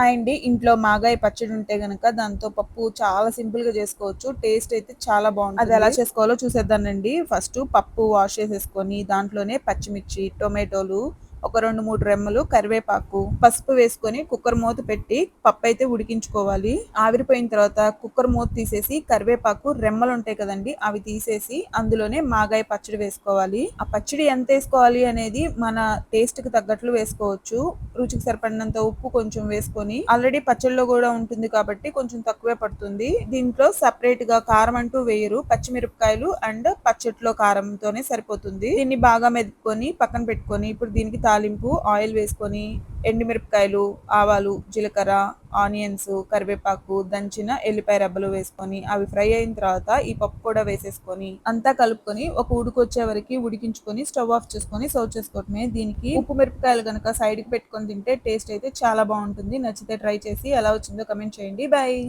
Hi అండి ఇంట్లో మాగాయ పచ్చడి ఉంటే గనక దాంతో పప్పు చాలా సింపుల్గా చేసుకోవచ్చు. టేస్ట్ అయితే చాలా బాగుంటుంది. అది ఎలా చేసుకోవాలో చూసేద్దానండి ఫస్ట్ పప్పు వాష్ చేసేసుకొని దాంట్లోనే పచ్చిమిర్చి టొమాటోలు ఒక రెండు మూడు రెమ్మలు కరివేపాకు పసుపు వేసుకొని కుక్కర్ మూత పెట్టి పప్పు అయితే ఉడికించుకోవాలి. ఆవిరిపోయిన తర్వాత కుక్కర్ మూత తీసేసి కరివేపాకు రెమ్మలు ఉంటాయి కదండి అవి తీసేసి అందులోనే మాగాయ పచ్చడి వేసుకోవాలి. ఆ పచ్చడి ఎంత వేసుకోవాలి అనేది మన టేస్ట్కి తగ్గట్లు వేసుకోవచ్చు. రుచికి సరిపడినంత ఉప్పు కొంచెం వేసుకొని ఆల్రెడీ పచ్చడిలో కూడా ఉంటుంది కాబట్టి కొంచెం తక్కువే పడుతుంది. దీంట్లో సపరేట్గా కారం అంటూ వేయరు పచ్చిమిరపకాయలు అండ్ పచ్చట్లో కారంతోనే సరిపోతుంది. దీన్ని బాగా మెదుపుకొని పక్కన పెట్టుకొని ఇప్పుడు దీనికి తాలింపు ఆయిల్ వేసుకొని ఎండుమిరపకాయలు ఆవాలు జీలకర్ర ఆనియన్స్ కరివేపాకు దంచిన ఎల్లిపాయ రబ్బలు వేసుకొని అవి ఫ్రై అయిన తర్వాత ఈ పప్పు కూడా వేసేసుకొని అంతా కలుపుకొని ఒక ఉడికొచ్చే వరకు ఉడికించుకొని స్టవ్ ఆఫ్ చేసుకొని సర్వ్ చేసుకోవటమే దీనికి ఉప్పు మిరపకాయలు కనుక సైడ్కి పెట్టుకొని తింటే టేస్ట్ అయితే చాలా బాగుంటుంది. నచ్చితే ట్రై చేసి ఎలా వచ్చిందో కమెంట్ చేయండి. బాయ్.